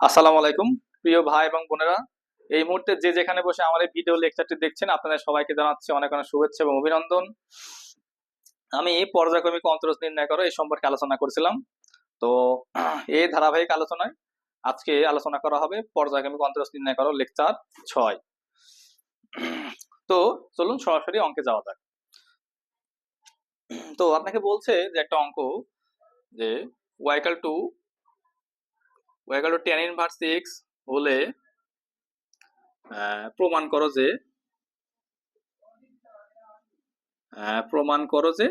আসসালামু আলাইকুম, প্রিয় ভাই এবং বোনেরা। এই মুহূর্তে যে যেখানে বসে আমার এই ভিডিও লেকচারটি দেখছেন, আপনাদের সবাইকে জানাচ্ছি অনেক অনেক শুভেচ্ছা এবং অভিনন্দন। আমি পর্যায়ক্রমিক অন্তরজ নির্ণয় করো এই সম্পর্কে আলোচনা করছিলাম। তো, এই ধারাবাহিক আলোচনায় আজকে আলোচনা করা হবে পর্যায়ক্রমিক অন্তরজ নির্ণয় করো লেকচার ছয়। তো, চলুন সরাসরি অঙ্কে যাওয়া যাক। তো, আপনাকে বলছে যে একটা অঙ্ক যে y equal to y equal to tan inverse six হলে প্রমাণ করো যে প্রমাণ করো যে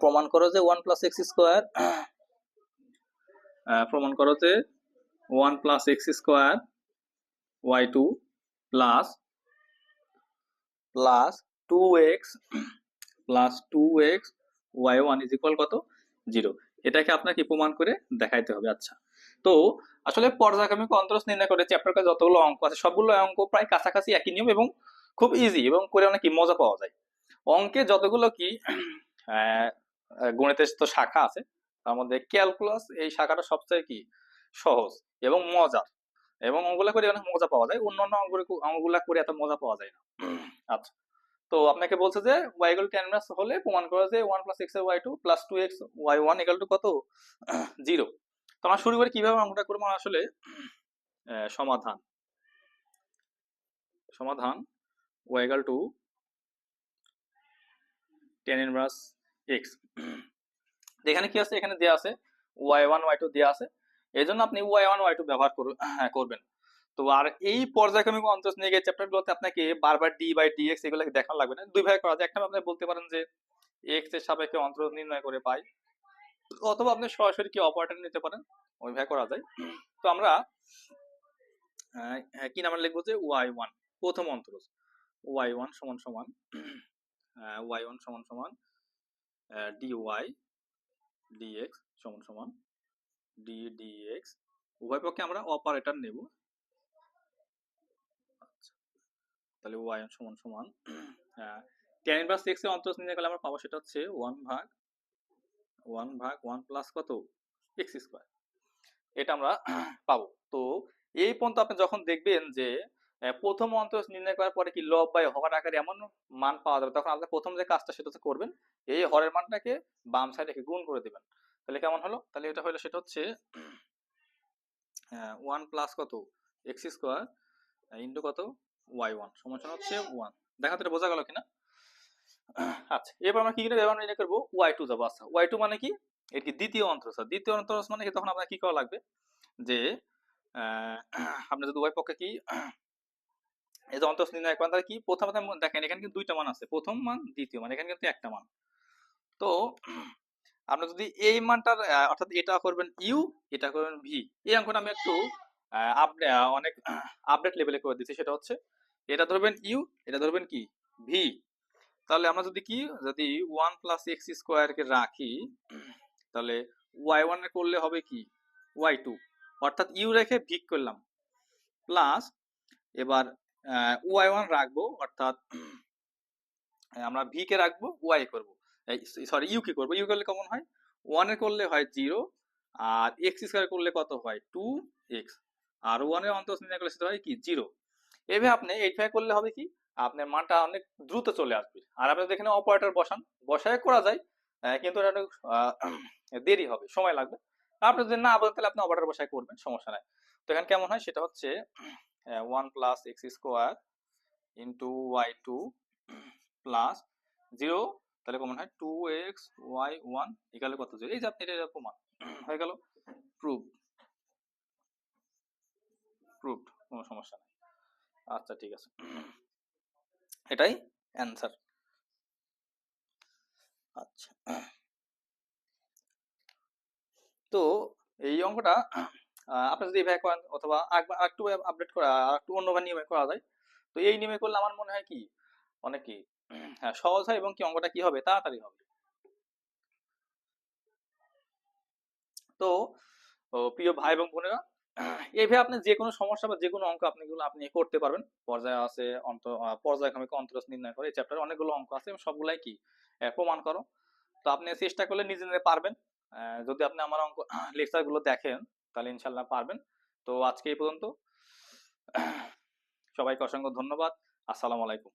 প্রমাণ করো যে ওয়ান প্লাস এক্স স্কোয়ার প্রমাণ করো যে one plus x square y two plus plus two x plus two x y one is equal কত? জিরো। এটাকে আপনাকে প্রমাণ করে দেখাইতে হবে আচ্ছা। তো আসলে পর্যায়ক্রমিক অন্তরস নির্ণয় করে চ্যাপ্টার যতগুলো অঙ্ক আছে, সবগুলো অঙ্ক প্রায় কাছাকাছি একই নিয়ম এবং খুব ইজি এবং করে অনেক মজা পাওয়া যায়। অঙ্কে যতগুলো কি গণিতের তো শাখা আছে, তার মধ্যে ক্যালকুলাস এই শাখাটা সবচেয়ে কি? সহজ এবং মজার। এবং অঙ্কগুলা করে অনেক মজা পাওয়া যায়, অন্যান্য অঙ্কগুলো- অঙ্কগুলা করে এত মজা পাওয়া যায় না। আচ্ছা। তো আপনাকে বলছে যে ওয়াই ইকুয়াল টেন মাস হলে প্রমাণ করা যে one plus x y two plus two x y one equal to কত? জিরো তো আমরা শুরু করি কীভাবে অঙ্কটা করব আসলে সমাধান। সমাধান y equal to tan inverse x এখানে কি আছে? এখানে দেওয়া আছে ওয়াই ওয়ান ওয়াই টু দেওয়া আছে। এই জন্য আপনি ওয়াই ওয়ান ওয়াই টু ব্যবহার করু- করবেন। তো আর এই পর্যায়ক্রমিক অন্তর নিয়ে গিয়ে চ্যাপ্টার গুলোতে আপনাকে বারবার ডি বাই ডি এক্স এগুলো দেখানো লাগবে না। দুই ভাবে করা যায়। একটা আপনি বলতে পারেন যে এক্সের সাপেক্ষে অন্তর নির্ণয় করে পাই। অথবা আপনি সরাসরি কি অপারেটর নিতে পারেন ওইভাবে করা যায়। তো আমরা কি নামে লিখব যে ওয়াই ওয়ান প্রথম অন্তরজ ওয়াই ওয়ান সমান সমান ওয়াই ওয়ান সমান সমান ডি ওয়াই ডিএক্স সমান সমান ডি ডিএক্স উভয় পক্ষে আমরা অপারেটর নেব আচ্ছা তাহলে ওয়াই সমান সমান। টেন ইনভার্স এক্সের অন্তর নিয়ে গেলে আমরা পাবো সেটা হচ্ছে ওয়ান ভাগ ওয়ান ভাগ ওয়ান প্লাস কত? এক্স স্কোয়ার এটা আমরা পাবো। তো এই পর্যন্ত আপনি যখন দেখবেন যে প্রথম অন্তর নির্ণয় করার পরে কি লব বাই হর আকারে এমন মান পাওয়া যাবে, তখন আপনি প্রথম যে কাজটা সেটা হচ্ছে করবেন, এই হরের মানটাকে বাম সাইডে গুণ করে দিবেন। তাহলে কেমন হলো? তাহলে এটা হলো সেটা হচ্ছে ওয়ান প্লাস কত? এক্স স্কোয়ার ইন্টু কত? ওয়াই ওয়ান হচ্ছে ওয়ান দেখা তো বোঝা গেল কিনা? আচ্ছা এবার আমরা কি ব্যবহার নির্ণয় করব ওয়াই টু যাব। আচ্ছা ওয়াই মানে কি? এর কি দ্বিতীয় অন্তরস দ্বিতীয় অন্তরস মানে কি? তখন আপনার কি করা লাগবে? যে আপনি যদি পক্ষে কি, এই যে অন্তরস নির্ণয় করেন তাহলে কি? প্রথম দেখেন, এখানে কিন্তু দুইটা মান আছে। প্রথম মান, দ্বিতীয় মান। এখানে কিন্তু একটা মান। তো, আপনি যদি এই মানটার অর্থাৎ এটা করবেন ইউ এটা করবেন ভি এই অঙ্কটা আমি একটু আপডেট অনেক আপডেট লেভেলে করে দিচ্ছি। সেটা হচ্ছে এটা ধরবেন ইউ এটা ধরবেন কি? ভি তাহলে আমরা যদি কি, যদি ওয়ান প্লাস এক্স স্কোয়ারকে রাখি, তাহলে ওয়াই ওয়ান করলে হবে কি? ওয়াই টু অর্থাৎ ইউ রেখে ভিক করলাম। প্লাস এবার ওয়াই ওয়ান রাখব, অর্থাৎ আমরা ভি কে রাখব ওয়াই করব। সরি ইউ কে করব। ইউ করলে কেমন হয়? ওয়ান করলে হয় জিরো আর এক্স স্কোয়ার করলে কত হয়? টু এক্স আর ওয়ানের অন্তর নির্ণয় করলে সেটা হয় কি? জিরো এভাবে আপনি ফাইভ করলে হবে কি আপনার মানটা অনেক দ্রুত চলে আসবে। আর আপনি যদি এখানে অপারেটর বসান বসায় করা যায় কিন্তু এটা আহ, দেরি হবে সময় লাগবে। আপনি যদি না বলেন তাহলে আপনি অপারেটর বসায় করবেন সমস্যা নাই। তো এখানে কেমন হয় সেটা হচ্ছে one plus x square into y two plus zero তাহলে কমন হয় টু এক্স ওয়াই ওয়ান এখানে কত জিরো এই যে আপনি এটা প্রমাণ হয়ে গেল প্রুভ প্রুভড কোনো সমস্যা আচ্ছা ঠিক আছে। এটাই অ্যান্সার আচ্ছা। তো এই অঙ্কটা আপনি যদি এভাবে করেন অথবা একটু আপডেট করা একটু অন্যভাবে নিয়মে করা যায়, তো এই নিয়মে করলে আমার মনে হয় কি অনেক কি হ্যাঁ সহজ হয় এবং কি অঙ্কটা কি হবে, তাড়াতাড়ি হবে। তো প্রিয় ভাই এবং বোনেরা এইভাবে আপনি যে কোনো সমস্যা বা যে কোনো অঙ্ক আপনি গুলো আপনি করতে পারবেন। পর্যায়ে আছে, অন্ত পর্যায়ক্রমিক অন্তরস নির্ণয় করে, এই চ্যাপ্টারে অনেকগুলো অঙ্ক আছে সবগুলাই কি? প্রমাণ করো। তো আপনি চেষ্টা করলে নিজে নিজে পারবেন। যদি আপনি আমার অঙ্ক, লেকচারগুলো দেখেন, তাহলে ইনশাল্লাহ পারবেন। তো আজকে এই পর্যন্ত। সবাইকে অসংখ্য ধন্যবাদ। আসসালামু আলাইকুম।